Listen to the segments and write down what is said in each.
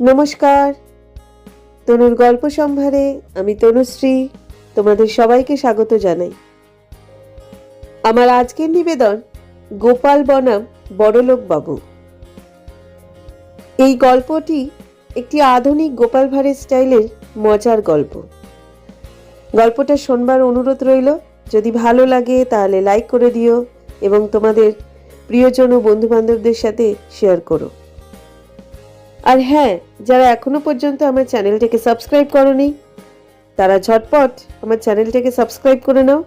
নমস্কার। তনুর গল্প সম্ভারে আমি তনুশ্রী, তোমাদের সবাইকে স্বাগত জানাই। আমার আজকের নিবেদন গোপাল বনাম বড়লোক বাবু। এই গল্পটি একটি আধুনিক গোপাল ভাঁড়ের স্টাইলের মজার গল্প। গল্পটা শোনবার অনুরোধ রইল, যদি ভালো লাগে তাহলে লাইক করে দিও এবং তোমাদের প্রিয়জন ও বন্ধু বান্ধবদের সাথে শেয়ার করো। আর হ্যাঁ যারা এখনও পর্যন্ত আমার চ্যানেলটাকে সাবস্ক্রাইব করনি, তারা ঝটপট আমার চ্যানেলটাকে সাবস্ক্রাইব করে নাও।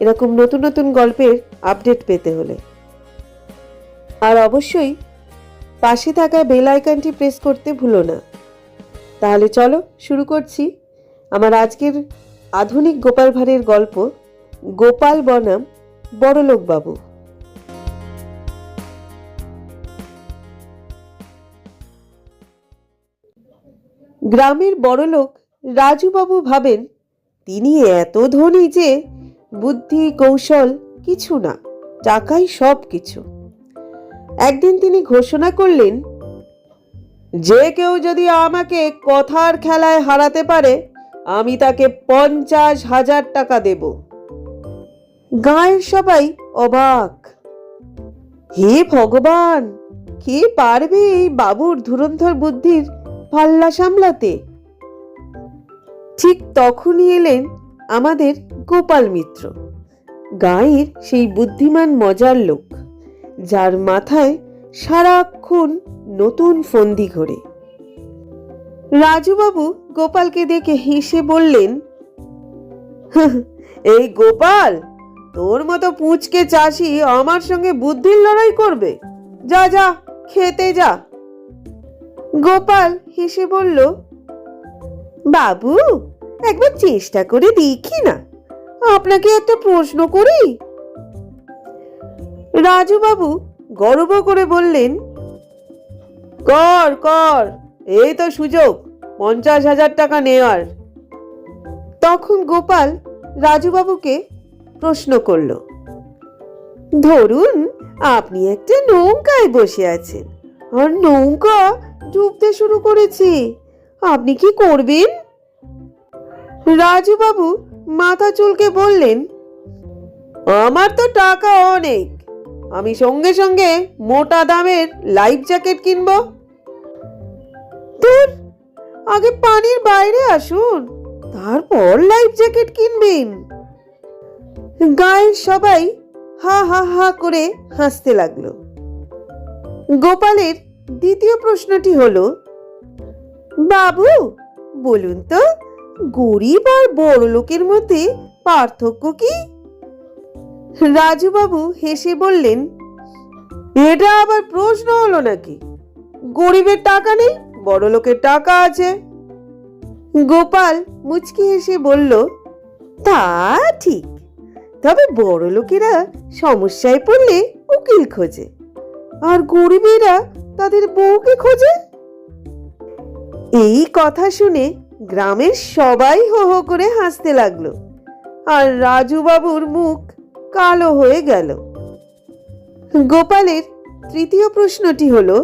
এরকম নতুন নতুন গল্পের আপডেট পেতে হলে। আর অবশ্যই পাশে থাকা বেল আইকনটি প্রেস করতে ভুলো না। তাহলে চলো শুরু করছি আমার আজকের আধুনিক গোপাল ভাঁড়ের গল্প, গোপাল বনাম বড়লোকবাবু। বাবু গ্রামের বড়লোক রাজুবাবু ভাবেন, তিনি এত ধনী যে বুদ্ধি, কৌশল কিছু না, টাকাই সব কিছু। একদিন তিনি ঘোষণা করলেন, যে কেউ যদি আমাকে কথার খেলায় হারাতে পারে, আমি তাকে পঞ্চাশ হাজার টাকা দেব। গাঁয়ের সবাই অবাক। হে ভগবান, কে পারবে এই বাবুর ধুরন্ধর বুদ্ধির পাল্লা সামলাতে। ঠিক তখনই এলেন আমাদের গোপাল মিত্র। গাঁয়ের সেই বুদ্ধিমান মজার লোক, যার মাথায় সারাক্ষণ নতুন ফন্দি ঘোরে। রাজুবাবু গোপালকে দেখে হেসে বললেন এই গোপাল, তোর মতো পুচকে চাষি আমার সঙ্গে বুদ্ধির লড়াই করবে। যা যা, খেতে যা। গোপাল হেসে বলল, বাবু, একবার চেষ্টা করে দেখি না। আপনাকে একটা প্রশ্ন করি? রাজু বাবু গর্ব করে বললেন, কর কর, এই তো সুযোগ, পঞ্চাশ হাজার টাকা নেওয়ার। তখন গোপাল রাজুবাবুকে প্রশ্ন করল, ধরুন, আপনি একটা নৌকায় বসে আছেন, আর নৌকা ডুবতে শুরু করেছে। আপনি কি করবেন? রাজুবাবু মাথা চুলকে বললেন, আমার তো টাকা অনেক। আমি সঙ্গে সঙ্গে মোটা দামের লাইফ জ্যাকেট কিনব। তোর আগে পানির বাইরে আসুন, তারপর লাইফ জ্যাকেট কিনবেন। গায়ের সবাই হা হা হা করে হাসতে লাগল। গোপালের দ্বিতীয় প্রশ্নটি হলো, বাবু, বলুন তো, গরিব আর বড় লোকের মধ্যে পার্থক্য কি? রাজুবাবু হেসে বললেন, এটা আবার প্রশ্ন হলো নাকি? গরিবের টাকা নেই, বড় লোকের টাকা আছে। গোপাল মুচকি হেসে বলল, তা ঠিক, তবে বড় লোকেরা সমস্যায় পড়লে উকিল খোঁজে, আর গরিবেরা তাদের বউকে খোঁজে? এই কথা শুনে গ্রামের সবাই হো হো করে হাসতে লাগল, আর রাজু বাবুর মুখ কালো হয়ে গেল। গোপালের তৃতীয় প্রশ্নটি হলো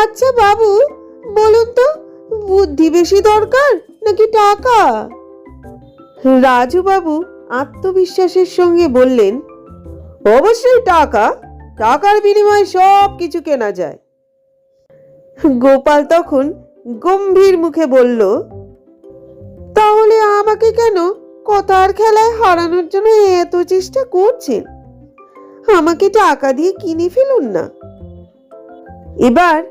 আচ্ছা বাবু, বলুন তো, বুদ্ধি বেশি দরকার নাকি টাকা? রাজুবাবু আত্মবিশ্বাসের সঙ্গে বললেন, অবশ্যই টাকা। টাকার বিনিময়ে সব কিছু কেনা যায়। গোপাল তখন গম্ভীর মুখে বলল, তাহলে আমাকে কেন কথার খেলায় হারানোর জন্য এত চেষ্টা করছেন? আমাকে টাকা দিয়ে কিনে ফেলুন না। এবার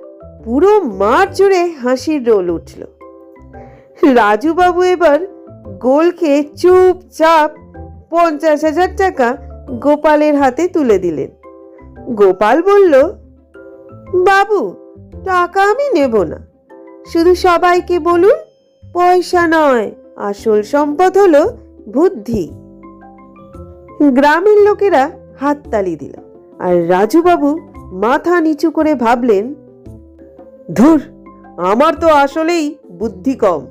পুরো মাঠ জুড়ে হাসির রোল উঠল। রাজুবাবু এবার গোল খেয়ে চুপচাপ পঞ্চাশ হাজার টাকা গোপালের হাতে তুলে দিলেন। গোপাল বলল, বাবু, টাকা আমি নেব না। শুধু সবাইকে বলুন, পয়সা নয়, আসল সম্পদ হলো বুদ্ধি। গ্রামের লোকেরা হাততালি দিল, আর রাজুবাবু মাথা নিচু করে ভাবলেন, ধুর, আমার তো আসলেই বুদ্ধি কম।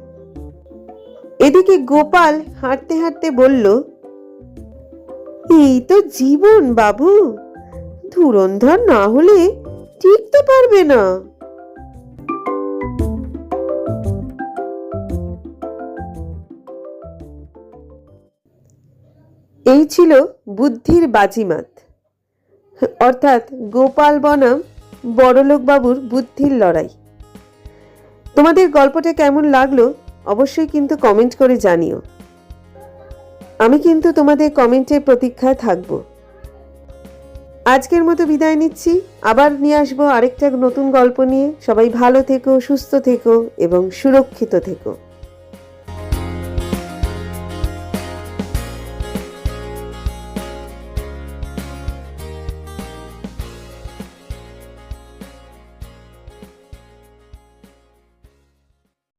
এদিকে গোপাল হাঁটতে হাঁটতে বলল, এই তো জীবন, বাবু। ধুরন্ধর না হলে টিকতে পারবে না। এই ছিল বুদ্ধির বাজিমাত। অর্থাৎ গোপাল বনাম বড়লোকবাবুর বুদ্ধির লড়াই। তোমাদের গল্পটা কেমন লাগল অবশ্যই কিন্তু কমেন্ট করে জানিও। আমি কিন্তু তোমাদের কমেন্টের প্রতীক্ষায় থাকব। আজকের মতো বিদায় নিচ্ছি। আবার নিয়ে আসব আরেকটা নতুন গল্প নিয়ে। সবাই ভালো থেকো, সুস্থ থেকো এবং সুরক্ষিত থেকো।